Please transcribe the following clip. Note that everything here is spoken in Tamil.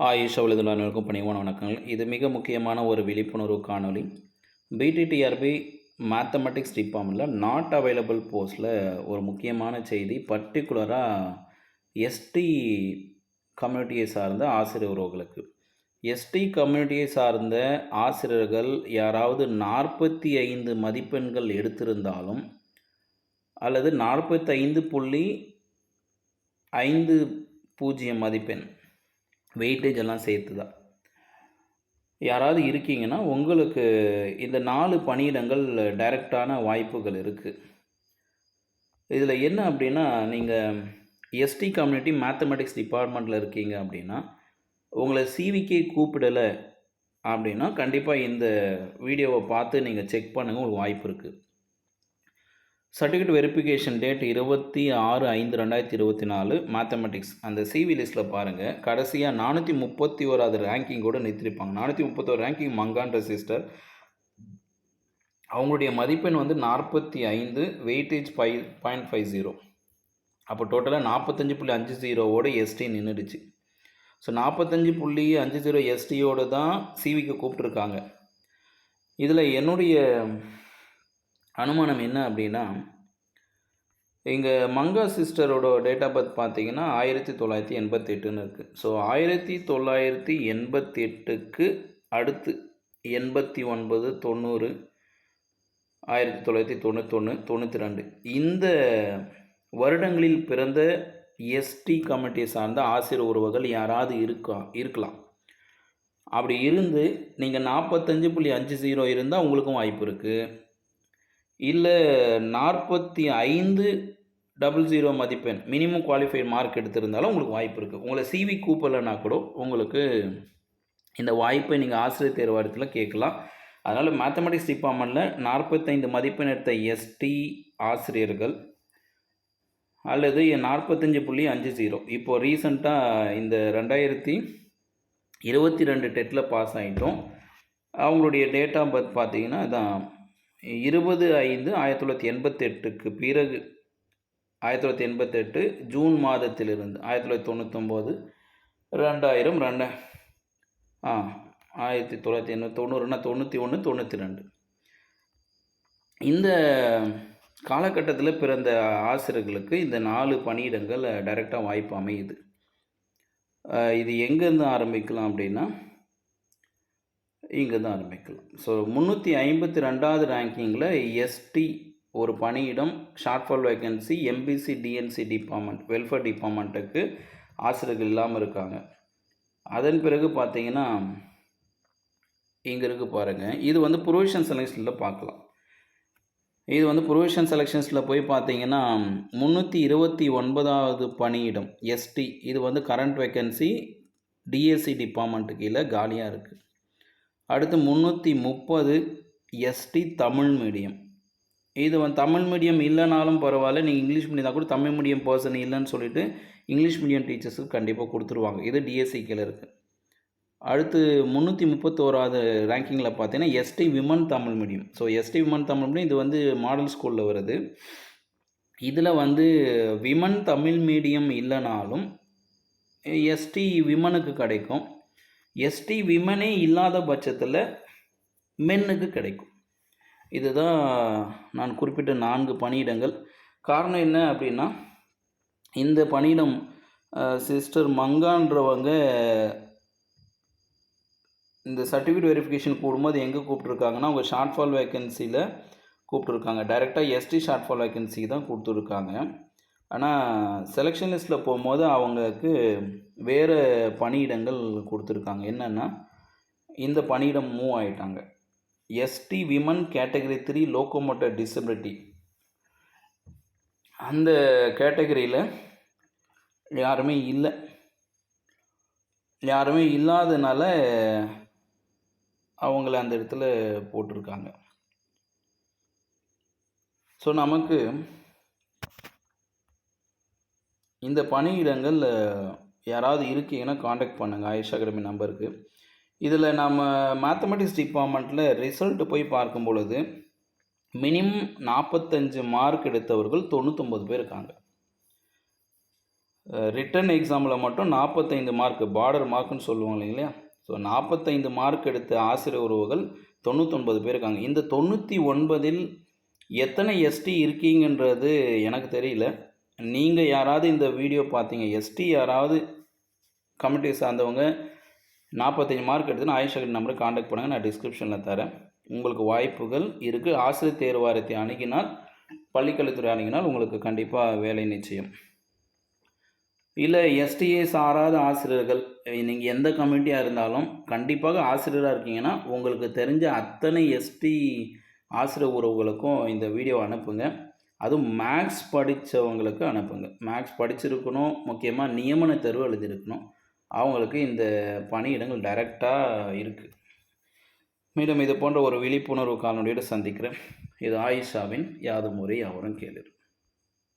ஆயுஷ் அவ்வளவுக்கும் பணிவான வணக்கங்கள். இது மிக முக்கியமான ஒரு விழிப்புணர்வு காணொளி. பிடிடிஆர்பி மேத்தமெட்டிக்ஸ் டிபார்ட்மெண்ட்டில் நாட் அவைலபிள் போஸ்ட்டில் ஒரு முக்கியமான செய்தி. பர்டிகுலராக எஸ்டி கம்யூனிட்டியை சார்ந்த ஆசிரியர் உறவுகளுக்கு. எஸ்டி கம்யூனிட்டியை சார்ந்த ஆசிரியர்கள் யாராவது நாற்பத்தி ஐந்து மதிப்பெண்கள் எடுத்திருந்தாலும் அல்லது நாற்பத்தைந்து புள்ளி ஐந்து பூஜ்ஜியம் மதிப்பெண் வெயிட்டேஜ் எல்லாம் சேர்த்து தான் யாராவது இருக்கீங்கன்னா உங்களுக்கு இந்த நாலு பணியிடங்கள் டைரக்டான வாய்ப்புகள் இருக்குது இதில் என்ன அப்படின்னா நீங்கள் எஸ்டி கம்யூனிட்டி மேத்தமெட்டிக்ஸ் டிபார்ட்மெண்ட்டில் இருக்கீங்க அப்படின்னா உங்களை சிவிக்கே கூப்பிடலை அப்படின்னா கண்டிப்பாக இந்த வீடியோவை பார்த்து நீங்கள் செக் பண்ணுங்கள் உங்களுக்கு வாய்ப்பு இருக்குது சர்டிஃபிகேட் வெரிஃபிகேஷன் டேட் இருபத்தி ஆறு ஐந்து ரெண்டாயிரத்தி இருபத்தி நாலு மேத்தமெட்டிக்ஸ் அந்த சிவி லிஸ்ட்டில் பாருங்கள் கடைசியாக நானூற்றி முப்பத்தி ஓராது ரேங்கிங்கோடு நிறுத்திருப்பாங்க. நானூற்றி முப்பத்தோரு ரேங்கிங் மங்கான்ற சிஸ்டர் அவங்களுடைய மதிப்பெண் வந்து நாற்பத்தி ஐந்து weightage five point five zero அப்போ டோட்டலாக நாற்பத்தஞ்சு புள்ளி அஞ்சு ஜீரோவோட எஸ்டி நின்றுடுச்சு ஸோ நாற்பத்தஞ்சு புள்ளி அஞ்சு ஜீரோ எஸ்டியோடு தான் சிவிக்கு கூப்பிட்ருக்காங்க இதில் என்னுடைய அனுமானம் என்ன அப்படின்னா இங்கே மங்கா சிஸ்டரோட டேட் ஆஃப் பர்த் பார்த்தீங்கன்னா ஆயிரத்தி தொள்ளாயிரத்தி எண்பத்தெட்டுன்னு இருக்குது ஸோ ஆயிரத்தி தொள்ளாயிரத்தி எண்பத்தெட்டுக்கு அடுத்து எண்பத்தி ஒன்பது தொண்ணூறு ஆயிரத்தி தொள்ளாயிரத்தி தொண்ணூத்தொன்று தொண்ணூற்றி ரெண்டு இந்த வருடங்களில் பிறந்த எஸ்டி கமிட்டியை சார்ந்த ஆசிரியர் உறவுகள் யாராவது இருக்கா இருக்கலாம். அப்படி இருந்து நீங்கள் நாற்பத்தஞ்சு புள்ளி அஞ்சு ஜீரோ இருந்தால் உங்களுக்கும் வாய்ப்பு இருக்குது இல்லை நாற்பத்தி ஐந்து டபுள் ஜீரோ மதிப்பெண். மினிமம் குவாலிஃபைட் மார்க் எடுத்திருந்தாலும் உங்களுக்கு வாய்ப்பு இருக்குது உங்களை சிவி கூப்பலைன்னா கூட உங்களுக்கு இந்த வாய்ப்பை நீங்கள் ஆசிரியர் தேர்வாரத்தில் கேட்கலாம். அதனால் மேத்தமெட்டிக்ஸ் டிபார்ட்மெண்ட்டில் நாற்பத்தைந்து மதிப்பெண் எடுத்த எஸ்டி ஆசிரியர்கள் அல்லது நாற்பத்தஞ்சு புள்ளி அஞ்சு ஜீரோ இப்போது ரீசண்டாக இந்த ரெண்டாயிரத்தி இருபத்தி ரெண்டு டெட்டில் பாஸ் ஆகிட்டோம் அவங்களுடைய டேட் ஆஃப் பர்த் பார்த்தீங்கன்னா இதான் இருபது ஐந்து ஆயிரத்தி தொள்ளாயிரத்தி எண்பத்தெட்டுக்கு பிறகு ஆயிரத்தி தொள்ளாயிரத்தி எண்பத்தெட்டு ஜூன் மாதத்திலிருந்து ஆயிரத்தி தொள்ளாயிரத்தி தொண்ணூத்தொம்போது ரெண்டாயிரம் ரெண்டு ஆ ஆயிரத்தி தொள்ளாயிரத்தி எண்ணூற்றி தொண்ணூறுனா தொண்ணூற்றி ஒன்று தொண்ணூற்றி ரெண்டு இந்த காலகட்டத்தில் பிறந்த ஆசிரியர்களுக்கு இந்த நாலு பணியிடங்கள் டைரெக்டாக வாய்ப்பு அமையுது. இது எங்கேருந்து ஆரம்பிக்கலாம் அப்படின்னா இங்கே தான் ஆரம்பிக்கலாம். ஸோ முந்நூற்றி ஐம்பத்தி ரெண்டாவது ரேங்கிங்கில் எஸ்டி ஒரு பணியிடம் short fall vacancy MBC DNC department welfare டிபார்ட்மெண்ட்டுக்கு ஆசிரியர்கள் இல்லாமல் இருக்காங்க. அதன் பிறகு பார்த்தீங்கன்னா இங்கே இருக்குது பாருங்கள் இது வந்து ப்ரொவிஷன் செலெக்ஷனில் பார்க்கலாம் இது வந்து ப்ரொவிஷன் செலெக்ஷன்ஸில் போய் பார்த்தீங்கன்னா முந்நூற்றி இருபத்தி ஒன்பதாவது பணியிடம் எஸ்டி இது வந்து கரண்ட் வேக்கன்சி டிஎஸ்சி டிபார்ட்மெண்ட்டு கீழே காலியாக இருக்குது அடுத்து முந்நூற்றி முப்பது எஸ்டி தமிழ் மீடியம் இது வந்து தமிழ் மீடியம் இல்லைனாலும் பரவாயில்ல. நீங்கள் இங்கிலீஷ் மீடியம் தான் கூட தமிழ் மீடியம் பர்சன் இல்லைன்னு சொல்லிட்டு இங்கிலீஷ் மீடியம் டீச்சர்ஸுக்கு கண்டிப்பாக கொடுத்துருவாங்க. இது டிஎஸ்சிக்கில் இருக்குது அடுத்து முந்நூற்றி முப்பத்தோராவது ரேங்கிங்கில் பார்த்தீங்கன்னா ST women Tamil medium so ST women Tamil medium இது வந்து மாடல் ஸ்கூலில் வருது. இதில் வந்து விமன் தமிழ் மீடியம் இல்லைனாலும் எஸ்டி விமனுக்கு கிடைக்கும். எஸ்டி விமனே இல்லாத பட்சத்தில் மென்னுக்கு கிடைக்கும். இதுதான் நான் குறிப்பிட்ட நான்கு பணியிடங்கள். காரணம் என்ன அப்படின்னா இந்த பணியிடம் சிஸ்டர் மங்கான்றவங்க இந்த சர்டிஃபிகேட் வெரிஃபிகேஷன் கூடும்போது எங்கே கூப்பிட்ருக்காங்கன்னா அவங்க ஷார்ட் ஃபால் வேக்கன்சியில் கூப்பிட்ருக்காங்க டைரெக்டாக எஸ்டி ஷார்ட் ஃபால் வேக்கன்சி தான் கொடுத்துருக்காங்க. ஆனால் செலெக்ஷன் லிஸ்ட்டில் போகும்போது அவங்களுக்கு வேறு பணியிடங்கள் கொடுத்துருக்காங்க. என்னென்னா இந்த பணியிடம் மூவ் ஆகிட்டாங்க ST women category three locomotor disability அந்த கேட்டகரியில் யாருமே இல்லை. யாருமே இல்லாதனால அவங்கள அந்த இடத்துல போட்டிருக்காங்க. ஸோ நமக்கு இந்த பணியிடங்கள் யாராவது இருக்கீங்கன்னா காண்டாக்ட் பண்ணுங்கள் ஆயுஷ் அகாடமி நம்பருக்கு. இதில் நம்ம மேத்தமெட்டிக்ஸ் டிபார்ட்மெண்ட்டில் ரிசல்ட்டு போய் பார்க்கும் பொழுது மினிமம் நாற்பத்தஞ்சு மார்க் எடுத்தவர்கள் தொண்ணூற்றொம்பது பேர் இருக்காங்க. ரிட்டன் எக்ஸாமில் மட்டும் நாற்பத்தைந்து மார்க் பார்டர் மார்க்குன்னு சொல்லுவாங்க இல்லைங்களா? ஸோ நாற்பத்தைந்து மார்க் எடுத்த ஆசிரியர் உறவுகள் தொண்ணூத்தொன்பது பேர் இருக்காங்க. இந்த தொண்ணூற்றி ஒன்பதில் எத்தனை எஸ்டி இருக்கீங்கன்றது எனக்கு தெரியல. நீங்கள் யாராவது இந்த வீடியோ பார்த்தீங்க எஸ்டி யாராவது கமிட்டி சார்ந்தவங்க நாற்பத்தஞ்சு மார்க் எடுத்துன்னு ஆயுஷ் நம்பரை காண்டாக்ட் பண்ணுங்கள் நான் டிஸ்கிரிப்ஷனில் தரேன். உங்களுக்கு வாய்ப்புகள் இருக்குது ஆசிரியர் தேர்வாரத்தை அணுகினால் பள்ளிக்கல்வித்துறை அணுகினால் உங்களுக்கு கண்டிப்பாக வேலை நிச்சயம். இல்லை எஸ்டிஏ சாராத ஆசிரியர்கள் நீங்கள் எந்த கமிட்டியாக இருந்தாலும் கண்டிப்பாக ஆசிரியராக இருக்கீங்கன்னா உங்களுக்கு தெரிஞ்ச அத்தனை எஸ்டி ஆசிரியர் உறவுகளுக்கும் இந்த வீடியோ அனுப்புங்க. அதுவும் மேக்ஸ் படித்தவங்களுக்கு அனுப்புங்க. மேக்ஸ் படிச்சிருக்கணும் முக்கியமாக நியமன தேர்வு எழுதியிருக்கணும். அவங்களுக்கு இந்த பணியிடங்கள் டைரெக்டாக இருக்குது மேலும் இது போன்ற ஒரு விழிப்புணர்வு காணொலியோடு சந்திக்கிறேன். இது ஆயிஷாவின் யாது முறை அவரும் கேளு